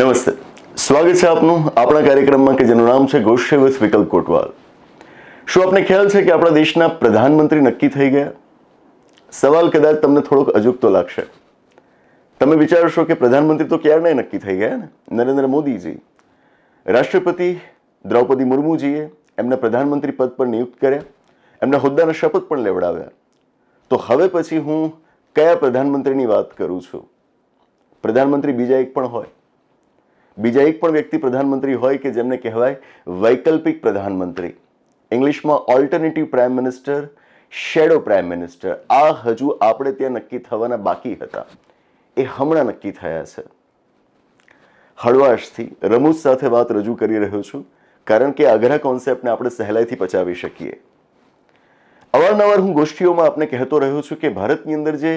નમસ્તે. સ્વાગત છે આપનું આપણા કાર્યક્રમમાં કે જેનું નામ છે વિથ વિકલ્પ કોટવાલ. શું આપને ખ્યાલ છે કે આપણા દેશના પ્રધાનમંત્રી નક્કી થઈ ગયા? સવાલ કદાચ તમને થોડોક અજુકતો લાગશે. તમે વિચારશો કે પ્રધાનમંત્રી તો ક્યારના નક્કી થઈ ગયા ને? નરેન્દ્ર મોદીજી. રાષ્ટ્રપતિ દ્રૌપદી મુર્મુજીએ એમને પ્રધાનમંત્રી પદ પર નિયુક્ત કર્યા. એમના હોદ્દાના શપથ પણ લેવડાવ્યા. તો હવે પછી હું કયા પ્રધાનમંત્રીની વાત કરું છું? પ્રધાનમંત્રી બીજા એક પણ હોય. બીજા એક પણ વ્યક્તિ પ્રધાનમંત્રી હોય કે જેમને કહેવાય વૈકલ્પિક પ્રધાનમંત્રી. ઇંગ્લિશમાં alternative prime minister shadow prime minister આ હજુ આપણે ત્યાં નક્કી થવાના બાકી હતા. એ હમણાં નક્કી થયા છે. હળવાશથી રમૂજ સાથે વાત રજૂ કરી રહ્યો છું, કારણ કે અઘરા કોન્સેપ્ટને આપણે સહેલાઈથી પચાવી શકીએ. અવારનવાર હું ગોષ્ઠીઓમાં આપને કહેતો રહ્યો છું કે ભારતની અંદર જે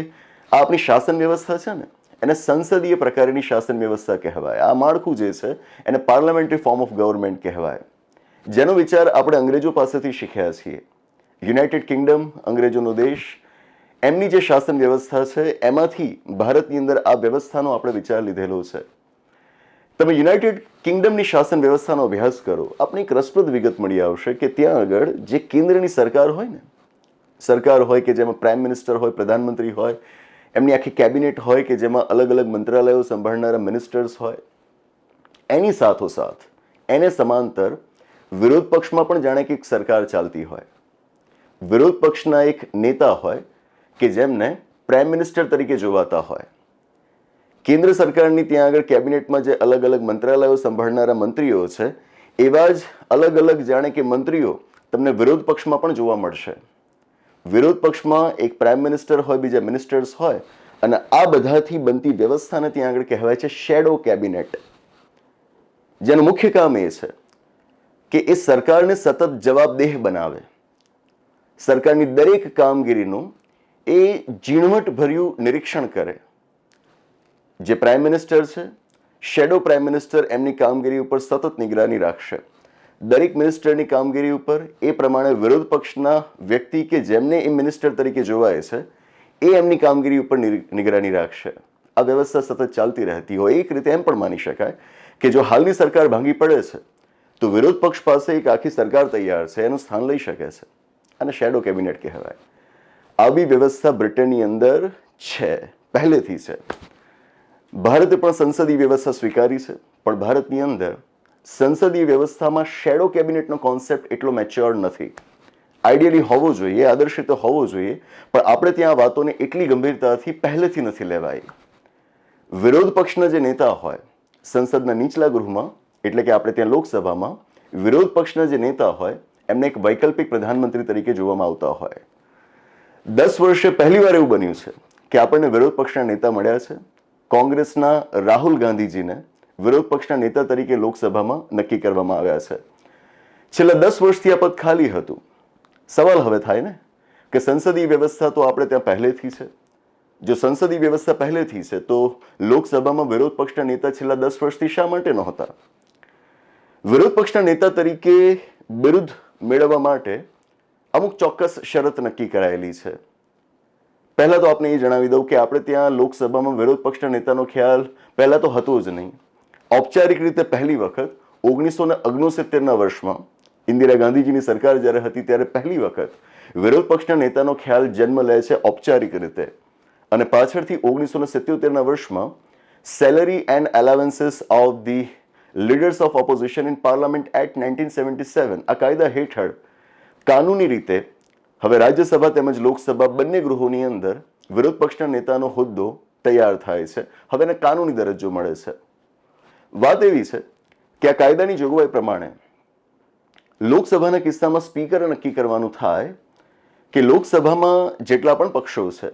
આપણી શાસન વ્યવસ્થા છે ને એને સંસદીય પ્રકારની શાસન વ્યવસ્થા કહેવાય. આ માળખું જે છે, એને પાર્લામેન્ટરી ફોર્મ ઓફ ગવર્મેન્ટ કહેવાય. જેનો વિચાર આપણે અંગ્રેજો પાસેથી શીખ્યા છીએ. યુનાઇટેડ કિંગડમ, અંગ્રેજોનો દેશ, એમની જે શાસન વ્યવસ્થા છે, એમાંથી ભારતની અંદર આ વ્યવસ્થાનો આપણે વિચાર લીધેલો છે. તમે યુનાઇટેડ કિંગડમની શાસન વ્યવસ્થાનો અભ્યાસ કરો, આપને એક રસપ્રદ વિગત મળી આવશે કે ત્યાં આગળ જે કેન્દ્રની સરકાર હોય ને, સરકાર હોય કે જેમાં પ્રાઇમ મિનિસ્ટર હોય, પ્રધાનમંત્રી હોય એમની આખી કેબિનેટ હોય કે જેમાં અલગ અલગ મંત્રાલયો સંભાળનારા મિનિસ્ટર્સ હોય, એની સાથોસાથ એને સમાંતર વિરોધ પક્ષમાં પણ જાણે કે એક સરકાર ચાલતી હોય. વિરોધ પક્ષના એક નેતા હોય કે જેમને પ્રાઇમ મિનિસ્ટર તરીકે જોવાતા હોય. કેન્દ્ર સરકારની ત્યાં આગળ કેબિનેટમાં જે અલગ અલગ મંત્રાલયો સંભાળનારા મંત્રીઓ છે, એવા જ અલગ અલગ જાણે કે મંત્રીઓ તમને વિરોધ પક્ષમાં પણ જોવા મળશે. વિરોધ પક્ષમાં એક પ્રાઇમ મિનિસ્ટર હોય, બીજા મિનિસ્ટર્સ હોય, અને આ બધાથી બનતી વ્યવસ્થાને ત્યાં આગળ કહેવાય છે શેડો કેબિનેટ જેનું મુખ્ય કામ એ છે કે એ સરકારને સતત જવાબદેહ બનાવે. સરકારની દરેક કામગીરીનું એ ઝીણવટભર્યું નિરીક્ષણ કરે. જે પ્રાઇમ મિનિસ્ટર છે શેડો પ્રાઇમ મિનિસ્ટર એમની કામગીરી ઉપર સતત નિગરાની રાખશે. દરેક મિનિસ્ટરની કામગીરી ઉપર એ પ્રમાણે વિરોધ પક્ષના વ્યક્તિ કે જેમને એ મિનિસ્ટર તરીકે જોવાય છે, એ એમની કામગીરી ઉપર નિગરાની રાખશે. આ વ્યવસ્થા સતત ચાલતી રહેતી હોય, એક રીતે એમ પણ માની શકાય કે જો હાલની સરકાર ભાંગી પડે છે, તો વિરોધ પક્ષ પાસે એક આખી સરકાર તૈયાર છે, એનું સ્થાન લઈ શકે છે, અને શેડો કેબિનેટ કહેવાય. આવી વ્યવસ્થા બ્રિટનની અંદર છે, પહેલેથી છે. ભારતે પણ સંસદીય વ્યવસ્થા સ્વીકારી છે, પણ ભારતની અંદર સંસદીય વ્યવસ્થામાં શેડો કેબિનેટનો કોન્સેપ્ટ એટલો મેચ્યોર નથી. આઈડિયલી હોવો જોઈએ, આદર્શિત હોવો જોઈએ, પણ આપણે ત્યાં વાતોને એટલી ગંભીરતાથી પહેલેથી નથી લેવાઈ. વિરોધ પક્ષના જે નેતા હોય, સંસદના નીચલા ગૃહમાં, એટલે કે આપણે ત્યાં લોકસભામાં, વિરોધ પક્ષના જે નેતા હોય, એમને એક વૈકલ્પિક પ્રધાનમંત્રી તરીકે જોવામાં આવતા હોય. દસ વર્ષે પહેલીવાર એવું બન્યું છે કે આપણને વિરોધ પક્ષના નેતા મળ્યા છે. કોંગ્રેસના રાહુલ ગાંધીજીને વિરોધ પક્ષના નેતા તરીકે લોકસભામાં નક્કી કરવામાં આવ્યા છે. છેલ્લા દસ વર્ષથી આ પદ ખાલી હતું. સવાલ હવે થાય ને? કે સંસદીય વ્યવસ્થા તો આપણે ત્યાં પહેલેથી છે. જો સંસદીય વ્યવસ્થા પહેલેથી છે, તો લોકસભામાં વિરોધ પક્ષના નેતા છેલ્લા દસ વર્ષથી શા માટે નહોતા? વિરોધ પક્ષના નેતા તરીકે બિરુદ મેળવવા માટે અમુક ચોક્કસ શરત નક્કી કરાયેલી છે. પહેલા તો આપને એ જણાવી દઉં કે આપણે ત્યાં લોકસભામાં વિરોધ પક્ષના નેતાનો ખ્યાલ પહેલા તો હતો જ નહીં. ઔપચારિક રીતે પહેલી વખત ઓગણીસો ને ઓગણસિત્તેરના વર્ષમાં ઇન્દિરા ગાંધીજીની સરકાર જ્યારે હતી ત્યારે પહેલી વખત વિરોધ પક્ષના નેતાનો ખ્યાલ જન્મ લે છે ઔપચારિક રીતે. અને પાછળથી ઓગણીસો ને સિત્યોતેરના વર્ષમાં salary and allowances of the leaders of opposition in parliament act nineteen seventy seven આ કાયદા હેઠળ કાનૂની રીતે હવે રાજ્યસભા તેમજ લોકસભા બંને ગૃહોની અંદર વિરોધ પક્ષના નેતાનો હોદ્દો તૈયાર થાય છે. હવે એને કાનૂની દરજ્જો મળે છે. વાત એવી છે કે આ કાયદાની જોગવાઈ પ્રમાણે લોકસભાના કિસ્સામાં સ્પીકર નક્કી કરવાનું થાય કે લોકસભામાં જેટલા પણ પક્ષો છે,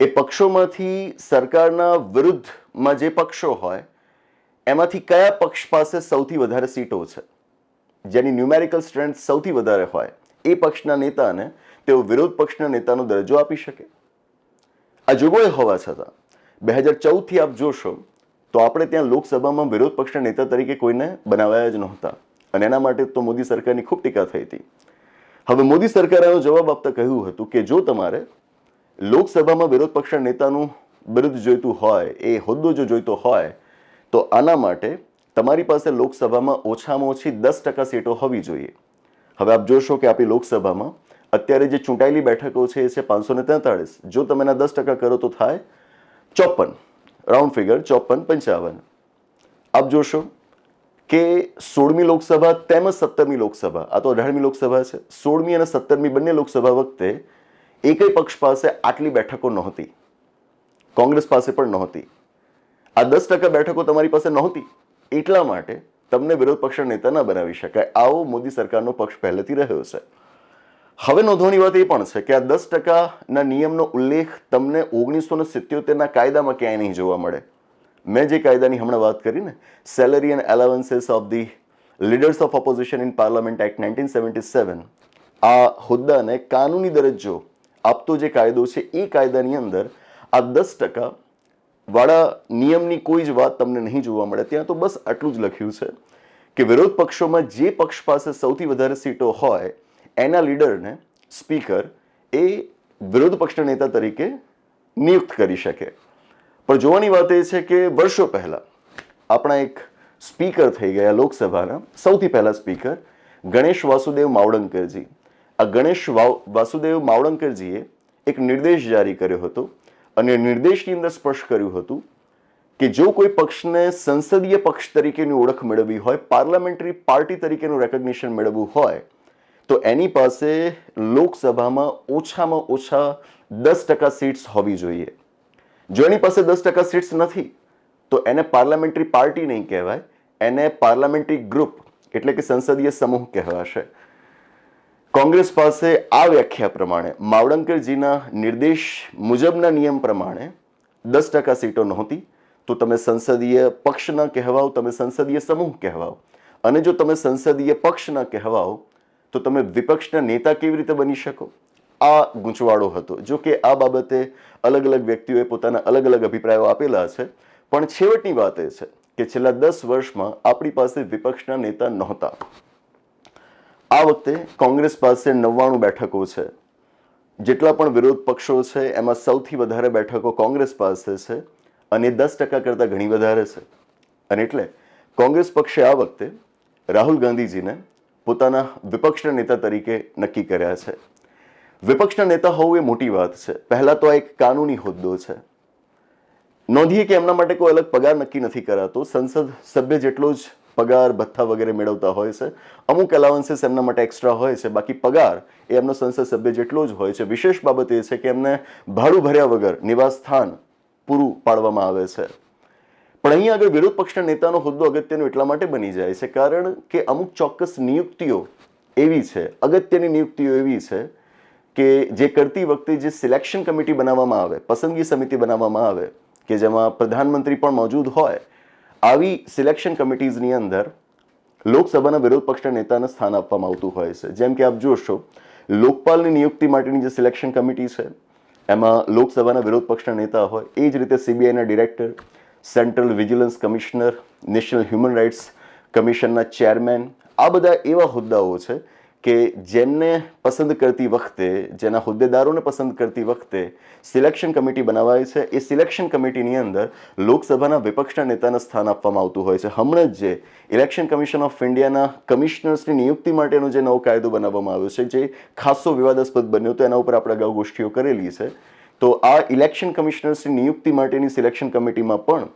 એ પક્ષોમાંથી સરકારના વિરુદ્ધમાં જે પક્ષો હોય, એમાંથી કયા પક્ષ પાસે સૌથી વધારે સીટો છે, જેની ન્યુમેરિકલ સ્ટ્રેન્થ સૌથી વધારે હોય, એ પક્ષના નેતાને તેઓ વિરોધ પક્ષના નેતાનો દરજ્જો આપી શકે? આ જોગવાઈ હોવા છતાં, બે હજાર ચૌદથી આપ જોશો તો આપણે ત્યાં લોકસભામાં વિરોધ પક્ષના નેતા તરીકે કોઈને બનાવાયા જ નહોતા. અને એના માટે તો મોદી સરકારની ખૂબ ટીકા થઈ હતી. હવે મોદી સરકારે આનો જવાબ આપતા કહ્યું હતું કે જો તમારે લોકસભામાં વિરોધ પક્ષના નેતાનું બિરુદ જોઈતું હોય, એ હોદ્દો જો જોઈતો હોય, તો આના માટે તમારી પાસે લોકસભામાં ઓછામાં ઓછી દસ ટકા સીટો હોવી જોઈએ. હવે આપ જોશો કે આપણી લોકસભામાં અત્યારે જે ચૂંટાયેલી બેઠકો છે એ છે પાંચસો ને તેતાળીસ. જો તમે એના દસ ટકા કરો તો થાય ચોપન. રાઉન્ડ ફિગર ચોપન પંચાવન. આપ જોશો કે સોળમી લોકસભા તેમજ સત્તરમી લોકસભા, આ તો અઢારમી લોકસભા છે. સોળમી અને સત્તરમી બંને લોકસભા વખતે એકય પક્ષ પાસે આટલી બેઠકો નહોતી. કોંગ્રેસ પાસે પણ નહોતી. આ દસ ટકા બેઠકો તમારી પાસે નહોતી. એટલા માટે તમને વિરોધ પક્ષના નેતા ન બનાવી શકાય. આવો મોદી સરકારનો પક્ષ પહેલેથી રહ્યો છે. હવે નોંધવાની વાત એ પણ છે કે આ દસ ટકાના નિયમનો ઉલ્લેખ તમને ઓગણીસો ને સિત્યોતેરના કાયદામાં ક્યાંય નહીં જોવા મળે. મેં જે કાયદાની હમણાં વાત કરી ને salary and allowances of the leaders of opposition in parliament act nineteen seventy seven આ હોદ્દાને કાનૂની દરજ્જો આપતો જે કાયદો છે એ કાયદાની અંદર આ દસ ટકા વાળા નિયમની કોઈ જ વાત તમને નહીં જોવા મળે. ત્યાં તો બસ આટલું જ લખ્યું છે કે વિરોધ પક્ષોમાં જે પક્ષ પાસે સૌથી વધારે સીટો હોય એના લીડરને સ્પીકર એ વિરોધ પક્ષના નેતા તરીકે નિયુક્ત કરી શકે. પણ જોવાની વાત એ છે કે વર્ષો પહેલાં આપણા એક સ્પીકર થઈ ગયા લોકસભાના સૌથી પહેલા સ્પીકર ગણેશ વાસુદેવ માવડંકરજી. આ ગણેશ વાસુદેવ માવડંકરજીએ એક નિર્દેશ જારી કર્યો હતો અને નિર્દેશની અંદર સ્પષ્ટ કર્યું હતું કે જો કોઈ પક્ષને સંસદીય પક્ષ તરીકેની ઓળખ મેળવવી હોય, પાર્લામેન્ટરી પાર્ટી તરીકેનું રેકગ્નિશન મેળવવું હોય તો એની પાસે લોકસભામાં ઓછામાં ઓછા દસ ટકા સીટ્સ હોવી જોઈએ. જો એની પાસે દસ ટકા સીટ્સ નથી, તો એને પાર્લામેન્ટરી પાર્ટી નહીં કહેવાય, એને પાર્લામેન્ટરી ગ્રુપ એટલે કે સંસદીય સમૂહ કહેવાશે. કોંગ્રેસ પાસે આ વ્યાખ્યા પ્રમાણે, માવડંકરજીના નિર્દેશ મુજબના નિયમ પ્રમાણે દસ ટકા સીટો નહોતી, તો તમે સંસદીય પક્ષ ન કહેવાઓ તમે સંસદીય સમૂહ કહેવાઓ અને જો તમે સંસદીય પક્ષ ન કહેવાઓ તો તમે વિપક્ષના નેતા કેવી રીતે બની શકો? આ ગૂંચવાડો હતો. જો કે આ બાબતે અલગ અલગ વ્યક્તિઓએ પોતાના અલગ અલગ અભિપ્રાયો આપેલા છે. પણ છેવટની વાત એ છે કે છેલ્લા દસ વર્ષમાં આપણી પાસે વિપક્ષના નેતા નહોતા. આ વખતે કોંગ્રેસ પાસે નવ્વાણું બેઠકો છે. જેટલા પણ વિરોધ પક્ષો છે, એમાં સૌથી વધારે બેઠકો કોંગ્રેસ પાસે છે અને દસ ટકા કરતાં ઘણી વધારે છે. અને એટલે કોંગ્રેસ પક્ષે આ વખતે રાહુલ ગાંધીજીને પોતાના વિપક્ષના નેતા તરીકે નક્કી કર્યા છે. વિપક્ષના નેતા હોવું એ મોટી વાત છે. પહેલાં તો આ એક કાનૂની હોદ્દો છે. નોંધીએ કે એમના માટે કોઈ અલગ પગાર નક્કી નથી કરાતો. સંસદ સભ્ય જેટલો જ પગાર, ભથ્થા વગેરે મેળવતા હોય છે. અમુક એલાવન્સીસ એમના માટે એક્સ્ટ્રા હોય છે. બાકી પગાર એ એમનો સંસદ સભ્ય જેટલો જ હોય છે. વિશેષ બાબત એ છે કે એમને ભાડું ભર્યા વગર નિવાસ સ્થાન પૂરું પાડવામાં આવે છે. પણ અહીં આગળ વિરોધ પક્ષના નેતાનો હોદ્દો અગત્યનો એટલા માટે બની જાય છે કારણ કે અમુક ચોક્કસ નિયુક્તિઓ એવી છે, અગત્યની નિયુક્તિઓ એવી છે કે જે કરતી વખતે જે સિલેક્શન કમિટી બનાવવામાં આવે, પસંદગી સમિતિ બનાવવામાં આવે, કે જેમાં પ્રધાનમંત્રી પણ મોજૂદ હોય, આવી સિલેક્શન કમિટીઝની અંદર લોકસભાના વિરોધ પક્ષના નેતાને સ્થાન આપવામાં આવતું હોય છે. જેમ કે આપ જોશો, લોકપાલની નિયુક્તિ માટેની જે સિલેક્શન કમિટી છે, એમાં લોકસભાના વિરોધ પક્ષના નેતા હોય, એ જ રીતે સીબીઆઈના director central vigilance commissioner, national human rights કમિશનના chairman, આ બધા એવા હોદ્દાઓ છે કે જેમને પસંદ કરતી વખતે, જેના હોદ્દેદારોને પસંદ કરતી વખતે સિલેક્શન કમિટી બનાવાય છે. એ સિલેક્શન કમિટીની અંદર લોકસભાના વિપક્ષના નેતાને સ્થાન આપવામાં આવતું હોય છે. હમણાં જ જે ઇલેક્શન કમિશન ઓફ ઇન્ડિયાના કમિશનર્સની નિયુક્તિ માટેનો જે નવો કાયદો બનાવવામાં આવ્યો છે, જે ખાસો વિવાદાસ્પદ બન્યો તો એના ઉપર આપણે અગાઉ ગોષ્ઠીઓ કરેલી છે. તો આ ઇલેક્શન કમિશનર્સની નિયુક્તિ માટેની સિલેક્શન કમિટીમાં પણ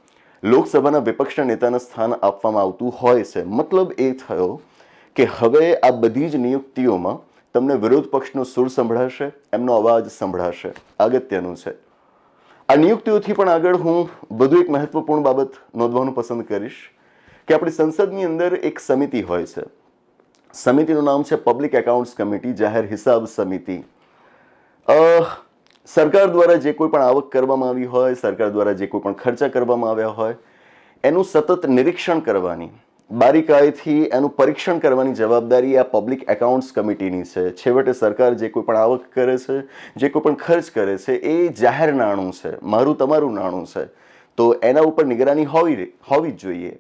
લોકસભાના વિપક્ષના નેતાને સ્થાન આપવામાં આવતું હોય છે. મતલબ એ થયો કે હવે આ બધી જ નિયુક્તિઓમાં તમને વિરોધ પક્ષનો સુર સંભળાશે, એમનો અવાજ સંભળાશે. અગત્યનું છે. આ નિયુક્તિઓથી પણ આગળ હું વધુ એક મહત્વપૂર્ણ બાબત નોંધવાનું પસંદ કરીશ કે આપણી સંસદની અંદર એક સમિતિ હોય છે. સમિતિનું નામ છે પબ્લિક એકાઉન્ટ્સ કમિટી જાહેર હિસાબ સમિતિ. સરકાર દ્વારા જે કોઈ પણ આવક કરવામાં આવી હોય, સરકાર દ્વારા જે કોઈ પણ ખર્ચા કરવામાં આવ્યા હોય, એનું સતત નિરીક્ષણ કરવાની, બારીકાઈથી એનું પરીક્ષણ કરવાની જવાબદારી આ પબ્લિક એકાઉન્ટ્સ કમિટીની છે. છેવટે સરકાર જે કોઈ પણ આવક કરે છે, જે કોઈ પણ ખર્ચ કરે છે, એ જાહેર નાણું છે, મારું તમારું નાણું છે. તો એના ઉપર નિગરાની હોવી હોવી જ જોઈએ.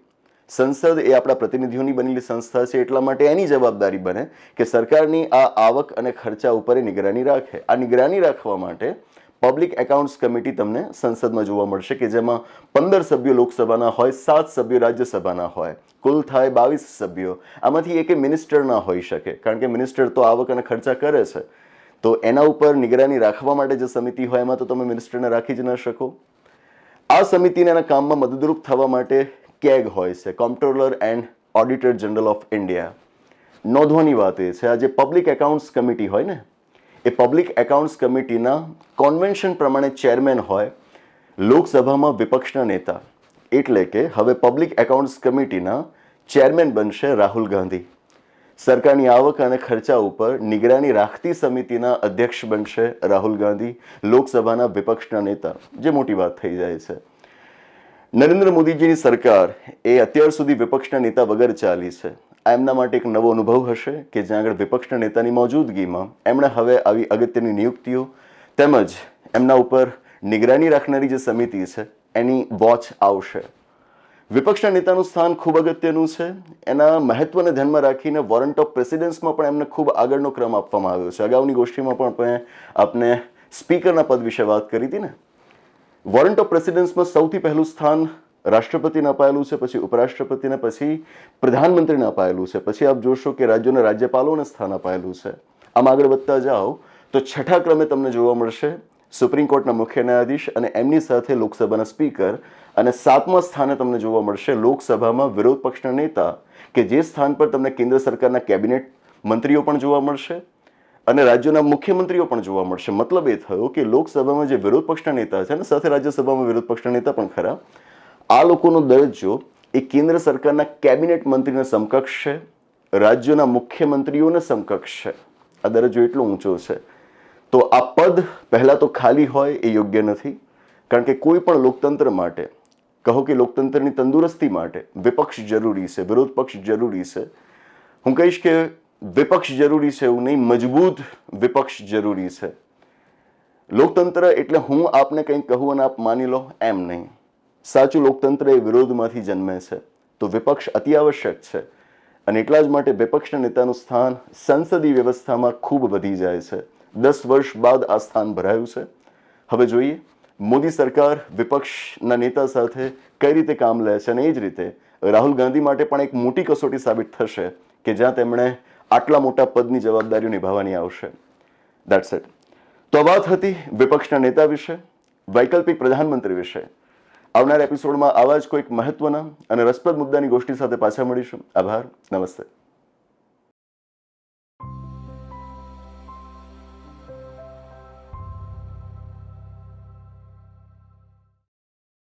સંસદ એ આપણા પ્રતિનિધિઓની બનેલી સંસ્થા છે એટલા માટે એની જવાબદારી બને કે સરકારની આ આવક અને ખર્ચા ઉપર એ નિગરાની રાખે. આ નિગરાની રાખવા માટે પબ્લિક એકાઉન્ટ્સ કમિટી તમને સંસદમાં જોવા મળશે કે જેમાં પંદર સભ્યો લોકસભાના હોય, સાત સભ્યો રાજ્યસભાના હોય, કુલ થાય બાવીસ સભ્યો. આમાંથી એકે મિનિસ્ટર ના હોઈ શકે, કારણ કે મિનિસ્ટર તો આવક અને ખર્ચા કરે છે. તો એના ઉપર નિગરાની રાખવા માટે જે સમિતિ હોય એમાં તો તમે મિનિસ્ટરને રાખી જ ન શકો. આ સમિતિને એના કામમાં મદદરૂપ થવા માટે કેગ હોય છે comptroller and auditor general of India નોંધવાની વાત એ છે, આ જે પબ્લિક એકાઉન્ટ્સ કમિટી હોય ને, એ પબ્લિક એકાઉન્ટ્સ કમિટીના કોન્વેન્શન પ્રમાણે ચેરમેન હોય લોકસભામાં વિપક્ષના નેતા. એટલે કે હવે પબ્લિક એકાઉન્ટ્સ કમિટીના ચેરમેન બનશે રાહુલ ગાંધી. સરકારની આવક અને ખર્ચા ઉપર નિગરાની રાખતી સમિતિના અધ્યક્ષ બનશે રાહુલ ગાંધી, લોકસભાના વિપક્ષના નેતા. જે મોટી વાત થઈ જાય છે. નરેન્દ્ર મોદીજીની સરકાર એ અત્યાર સુધી વિપક્ષના નેતા વગર ચાલી છે. આ એમના માટે એક નવો અનુભવ હશે કે જ્યાં આગળ વિપક્ષના નેતાની મોજૂદગીમાં એમણે હવે આવી અગત્યની નિયુક્તિઓ તેમજ એમના ઉપર નિગરાની રાખનારી જે સમિતિ છે એની વોચ આવશે. વિપક્ષના નેતાનું સ્થાન ખૂબ અગત્યનું છે. એના મહત્વને ધ્યાનમાં રાખીને વોરંટ ઓફ પ્રેસિડેન્સમાં પણ એમને ખૂબ આગળનો ક્રમ આપવામાં આવ્યો છે. અગાઉની ગોષ્ઠીમાં પણ મેં આપને સ્પીકરના પદ વિશે વાત કરી હતી ને? વોરંટ ઓફ પ્રેસિડેન્સમાં સૌથી પહેલું સ્થાન રાષ્ટ્રપતિને અપાયેલું છે, પછી ઉપરાષ્ટ્રપતિને, પછી પ્રધાનમંત્રીને અપાયેલું છે. પછી આપ જોશો કે રાજ્યોના રાજ્યપાલોને સ્થાન અપાયેલું છે. આમ આગળ વધતા જાઓ તો છઠ્ઠા ક્રમે તમને જોવા મળશે સુપ્રીમ કોર્ટના મુખ્ય ન્યાયાધીશ અને એમની સાથે લોકસભાના સ્પીકર અને સાતમા સ્થાને તમને જોવા મળશે લોકસભામાં વિરોધ પક્ષના નેતા કે જે સ્થાન પર તમને કેન્દ્ર સરકારના કેબિનેટ મંત્રીઓ પણ જોવા મળશે. અને રાજ્યોના મુખ્યમંત્રીઓ પણ જોવા મળશે. મતલબ એ થયો કે લોકસભામાં જે વિરોધ પક્ષના નેતા છે અને સાથે રાજ્યસભામાં વિરોધ પક્ષના નેતા પણ ખરા. આ લોકોનો દરજ્જો એ કેન્દ્ર સરકારના કેબિનેટ મંત્રીને સમકક્ષ છે, રાજ્યોના મુખ્યમંત્રીઓને સમકક્ષ છે. આ દરજ્જો એટલો ઊંચો છે. તો આ પદ પહેલાં તો ખાલી હોય એ યોગ્ય નથી, કારણ કે કોઈ પણ લોકતંત્ર માટે, કહો કે લોકતંત્રની તંદુરસ્તી માટે વિપક્ષ જરૂરી છે, વિરોધ પક્ષ જરૂરી છે. હું કહીશ કે વિપક્ષ જરૂરી છે એવું નહીં, મજબૂત વિપક્ષ જરૂરી છે. લોકતંત્ર એટલે હું આપને કંઈક કહું અને આપ માની લો, એમ નહીં. સાચું લોકતંત્ર એ વિરોધમાંથી જન્મે છે. તો વિપક્ષ અતિ આવશ્યક છે. અને એટલા જ માટે વિપક્ષના નેતાનું સ્થાન સંસદીય વ્યવસ્થામાં ખૂબ વધી જાય છે. દસ વર્ષ બાદ આ સ્થાન ભરાયું છે. હવે જોઈએ, મોદી સરકાર વિપક્ષના નેતા સાથે કઈ રીતે કામ લે છે અને એ જ રીતે રાહુલ ગાંધી માટે પણ એક મોટી કસોટી સાબિત થશે કે જ્યાં તેમણે આટલા મોટા પદની જવાબદારીઓ નિભાવવાની આવશે. દેટ્સ ઇટ તો વાત હતી વિપક્ષના નેતા વિશે, વૈકલ્પિક પ્રધાનમંત્રી વિશે. આવનાર એપિસોડમાં આવા જ કોઈક મહત્વના અને રસપ્રદ મુદ્દાની ગોષ્ઠી સાથે પાછા મળીશું. આભાર. નમસ્તે.